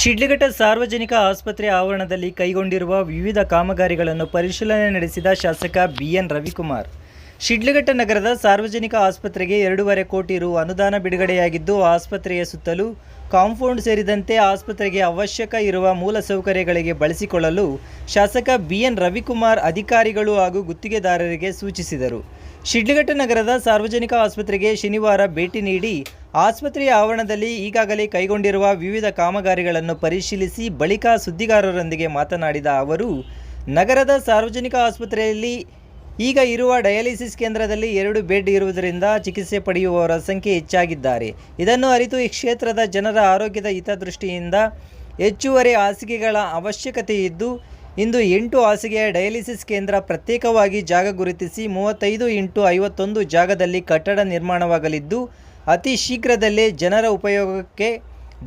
ಶಿಡ್ಲಘಟ್ಟ ಸಾರ್ವಜನಿಕ ಆಸ್ಪತ್ರೆ ಆವರಣದಲ್ಲಿ ಕೈಗೊಂಡಿರುವ ವಿವಿಧ ಕಾಮಗಾರಿಗಳನ್ನು ಪರಿಶೀಲನೆ ನಡೆಸಿದ ಶಾಸಕ ಬಿಎನ್ ರವಿಕುಮಾರ್. ಶಿಡ್ಲಘಟ್ಟ ನಗರದ ಸಾರ್ವಜನಿಕ ಆಸ್ಪತ್ರೆಗೆ ಎರಡೂವರೆ ಕೋಟಿ ರು ಅನುದಾನ ಬಿಡುಗಡೆಯಾಗಿದ್ದು, ಆಸ್ಪತ್ರೆಯ ಸುತ್ತಲೂ ಕಾಂಪೌಂಡ್ ಸೇರಿದಂತೆ ಆಸ್ಪತ್ರೆಗೆ ಅವಶ್ಯಕ ಇರುವ ಮೂಲಸೌಕರ್ಯಗಳಿಗೆ ಬಳಸಿಕೊಳ್ಳಲು ಶಾಸಕ ಬಿಎನ್ ರವಿಕುಮಾರ್ ಅಧಿಕಾರಿಗಳು ಹಾಗೂ ಗುತ್ತಿಗೆದಾರರಿಗೆ ಸೂಚಿಸಿದರು. ಶಿಡ್ಲಘಟ್ಟ ನಗರದ ಸಾರ್ವಜನಿಕ ಆಸ್ಪತ್ರೆಗೆ ಶನಿವಾರ ಭೇಟಿ ನೀಡಿ ಆಸ್ಪತ್ರೆಯ ಆವರಣದಲ್ಲಿ ಈಗಾಗಲೇ ಕೈಗೊಂಡಿರುವ ವಿವಿಧ ಕಾಮಗಾರಿಗಳನ್ನು ಪರಿಶೀಲಿಸಿ ಬಳಿಕ ಸುದ್ದಿಗಾರರೊಂದಿಗೆ ಮಾತನಾಡಿದ ಅವರು, ನಗರದ ಸಾರ್ವಜನಿಕ ಆಸ್ಪತ್ರೆಯಲ್ಲಿ ಈಗ ಇರುವ ಡಯಾಲಿಸಿಸ್ ಕೇಂದ್ರದಲ್ಲಿ ಎರಡು ಬೆಡ್ ಇರುವುದರಿಂದ ಚಿಕಿತ್ಸೆ ಪಡೆಯುವವರ ಸಂಖ್ಯೆ ಹೆಚ್ಚಾಗಿದ್ದಾರೆ. ಇದನ್ನು ಅರಿತು ಈ ಕ್ಷೇತ್ರದ ಜನರ ಆರೋಗ್ಯದ ಹಿತದೃಷ್ಟಿಯಿಂದ ಹೆಚ್ಚುವರಿ ಹಾಸಿಗೆಗಳ ಅವಶ್ಯಕತೆ ಇದ್ದು ಇಂದು ಎಂಟು ಹಾಸಿಗೆಯ ಡಯಾಲಿಸಿಸ್ ಕೇಂದ್ರ ಪ್ರತ್ಯೇಕವಾಗಿ ಜಾಗ ಗುರುತಿಸಿ ಮೂವತ್ತೈದು ಇಂಟು ಐವತ್ತೊಂದು ಜಾಗದಲ್ಲಿ ಕಟ್ಟಡ ನಿರ್ಮಾಣವಾಗಲಿದ್ದು, ಅತಿ ಶೀಘ್ರದಲ್ಲೇ ಜನರ ಉಪಯೋಗಕ್ಕೆ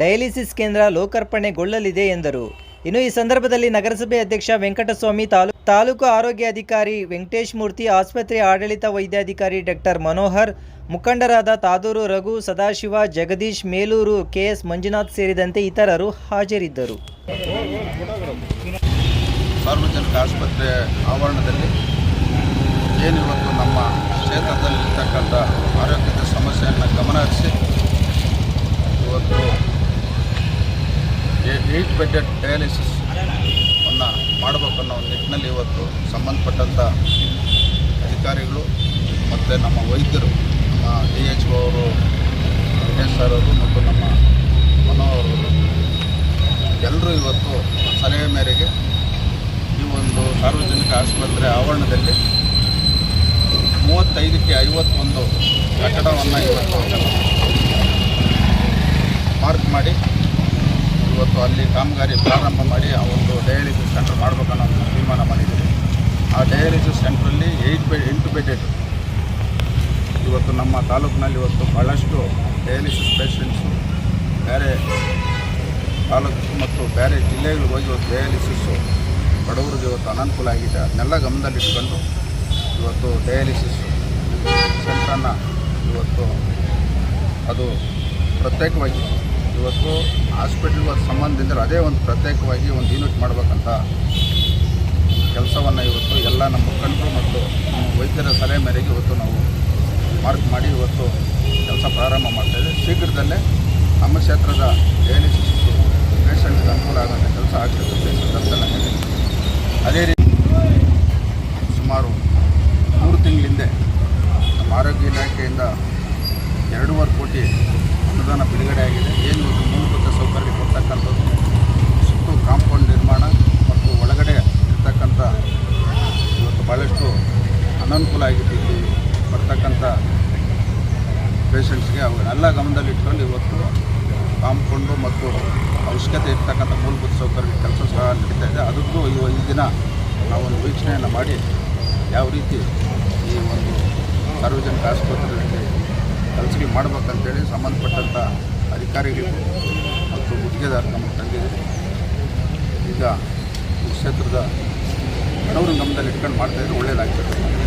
ಡಯಾಲಿಸಿಸ್ ಕೇಂದ್ರ ಲೋಕಾರ್ಪಣೆಗೊಳ್ಳಲಿದೆ ಎಂದರು. ಇನ್ನು ಈ ಸಂದರ್ಭದಲ್ಲಿ ನಗರಸಭೆ ಅಧ್ಯಕ್ಷ ವೆಂಕಟಸ್ವಾಮಿ, ತಾಲೂ, ತಾಲೂಕು ಆರೋಗ್ಯ ಅಧಿಕಾರಿ ವೆಂಕಟೇಶ್ ಮೂರ್ತಿ, ಆಸ್ಪತ್ರೆ ಆಡಳಿತ ವೈದ್ಯಾಧಿಕಾರಿ ಡಾಕ್ಟರ್ ಮನೋಹರ್, ಮುಖಂಡರಾದ ತಾದೂರು ರಘು, ಸದಾಶಿವ, ಜಗದೀಶ್, ಮೇಲೂರು ಕೆಎಸ್ ಮಂಜುನಾಥ್ ಸೇರಿದಂತೆ ಇತರರು ಹಾಜರಿದ್ದರು. ಸಾರ್ವಜನಿಕ ಆಸ್ಪತ್ರೆ ಆವರಣದಲ್ಲಿ ಏನು ಇವತ್ತು ನಮ್ಮ ಕ್ಷೇತ್ರದಲ್ಲಿರ್ತಕ್ಕಂಥ ಆರೋಗ್ಯದ ಸಮಸ್ಯೆಯನ್ನು ಗಮನಹರಿಸಿ ಇವತ್ತು ಏಟ್ ಬೆಡ್ಡೆಡ್ ಡಯಾಲಿಸಿಸ್ ಅನ್ನು ಮಾಡಬೇಕನ್ನೋ ಅನ್ನೋ ನಿಟ್ಟಿನಲ್ಲಿ ಇವತ್ತು ಸಂಬಂಧಪಟ್ಟಂಥ ಅಧಿಕಾರಿಗಳು ಮತ್ತು ನಮ್ಮ ವೈದ್ಯರು, ನಮ್ಮ ಡಿ ಎಚ್ ಒ ಅವರು ದಿನೇಶ್ ಸರ್ ಅವರು ಮತ್ತು ನಮ್ಮ ಮನೋಹರ್ ಅವರು ಎಲ್ಲರೂ ಇವತ್ತು ಸಲಹೆ ಮೇರೆಗೆ ಸಾರ್ವಜನಿಕ ಆಸ್ಪತ್ರೆ ಆವರಣದಲ್ಲಿ ಮೂವತ್ತೈದಕ್ಕೆ ಐವತ್ತೊಂದು ಕಟ್ಟಡವನ್ನು ಇವತ್ತು ಮಾರ್ಕ್ ಮಾಡಿ, ಇವತ್ತು ಅಲ್ಲಿ ಕಾಮಗಾರಿ ಪ್ರಾರಂಭ ಮಾಡಿ, ಆ ಒಂದು ಡಯಾಲಿಸಿಸ್ ಸೆಂಟರ್ ಮಾಡಬೇಕನ್ನೋ ಒಂದು ತೀರ್ಮಾನ ಮಾಡಿದ್ದೀವಿ. ಆ ಡಯಾಲಿಸಿಸ್ ಸೆಂಟ್ರಲ್ಲಿ ಏಯ್ಟ್ ಬೆಡ್ ಎಂಟು ಬೆಡೆಡ್ ಇವತ್ತು ನಮ್ಮ ತಾಲೂಕಿನಲ್ಲಿ ಇವತ್ತು ಭಾಳಷ್ಟು ಡಯಾಲಿಸಿಸ್ ಪೇಷಂಟ್ಸು ಬೇರೆ ತಾಲೂಕು ಮತ್ತು ಬೇರೆ ಜಿಲ್ಲೆಗಳಿಗೆ ಹೋಗಿ ಇವತ್ತು ಡಯಾಲಿಸಿಸ್ಸು ಬಡವರಿಗೆ ಇವತ್ತು ಅನಾನುಕೂಲ ಆಗಿದೆ. ಅದನ್ನೆಲ್ಲ ಗಮನದಲ್ಲಿಟ್ಕೊಂಡು ಇವತ್ತು ಡಯಾಲಿಸಿಸ್ ಸೆಂಟ್ರನ್ನು ಇವತ್ತು ಅದು ಪ್ರತ್ಯೇಕವಾಗಿ ಇವತ್ತು ಹಾಸ್ಪಿಟ್ಲ್ಗೆ ಸಂಬಂಧದಿಂದ ಅದೇ ಒಂದು ಪ್ರತ್ಯೇಕವಾಗಿ ಒಂದು ಯೂನಿಟ್ ಮಾಡಬೇಕಂತ ಕೆಲಸವನ್ನು ಇವತ್ತು ಎಲ್ಲ ನಮ್ಮ ಮುಖಂಡರು ಮತ್ತು ವೈದ್ಯರ ಸಲಹೆ ಮೇರೆಗೆ ಇವತ್ತು ನಾವು ಮಾರ್ಕ್ ಮಾಡಿ ಇವತ್ತು ಕೆಲಸ ಪ್ರಾರಂಭ ಮಾಡ್ತಾಯಿದ್ದೀವಿ ಶೀಘ್ರದಲ್ಲೇ ನಮ್ಮ ಕ್ಷೇತ್ರದ ಡಯಾಲಿಸಿಸ್ ಪೇಷಂಟ್ಗೆ ಅನುಕೂಲ ಆಗೋಂಥ ಕೆಲಸ ಇಲಾಖೆಯಿಂದ ಎರಡೂವರೆ ಕೋಟಿ ಅನುದಾನ ಬಿಡುಗಡೆ ಆಗಿದೆ. ಏನು ಇವತ್ತು ಮೂಲಭೂತ ಸೌಕರ್ಯ ಕೊಡ್ತಕ್ಕಂಥದ್ದು? ಸುತ್ತು ಕಾಂಪೌಂಡ್ ನಿರ್ಮಾಣ ಮತ್ತು ಒಳಗಡೆ ಇರ್ತಕ್ಕಂಥ ಇವತ್ತು ಭಾಳಷ್ಟು ಅನನುಕೂಲ ಇಲ್ಲಿ ಬರ್ತಕ್ಕಂಥ ಪೇಷಂಟ್ಸ್ಗೆ ಅವನ್ನೆಲ್ಲ ಗಮನದಲ್ಲಿಟ್ಕೊಂಡು ಇವತ್ತು ಕಾಂಪೌಂಡು ಮತ್ತು ಅವಶ್ಯಕತೆ ಇರ್ತಕ್ಕಂಥ ಮೂಲಭೂತ ಸೌಕರ್ಯ ಕೆಲಸ ಸಹ ನಡೀತಾ ಇದೆ. ಅದಕ್ಕೂ ಈ ದಿನ ನಾವೊಂದು ವೀಕ್ಷಣೆಯನ್ನು ಮಾಡಿ ಯಾವ ರೀತಿ ಈ ಒಂದು ಸಾರ್ವಜನಿಕ ಆಸ್ಪತ್ರೆಯಲ್ಲಿ ಖಾಸಗಿ ಮಾಡಬೇಕಂತೇಳಿ ಸಂಬಂಧಪಟ್ಟಂಥ ಅಧಿಕಾರಿಗಳು ಮತ್ತು ಗುತ್ತಿಗೆದಾರ ನಮಗೆ ತಂದಿದೆ ಈಗ ಕ್ಷೇತ್ರದ ಬಡವರು ಗಮನದಲ್ಲಿ ಇಟ್ಕೊಂಡು ಮಾಡ್ತಾಯಿದ್ರೆ ಒಳ್ಳೆಯದಾಗ್ತದೆ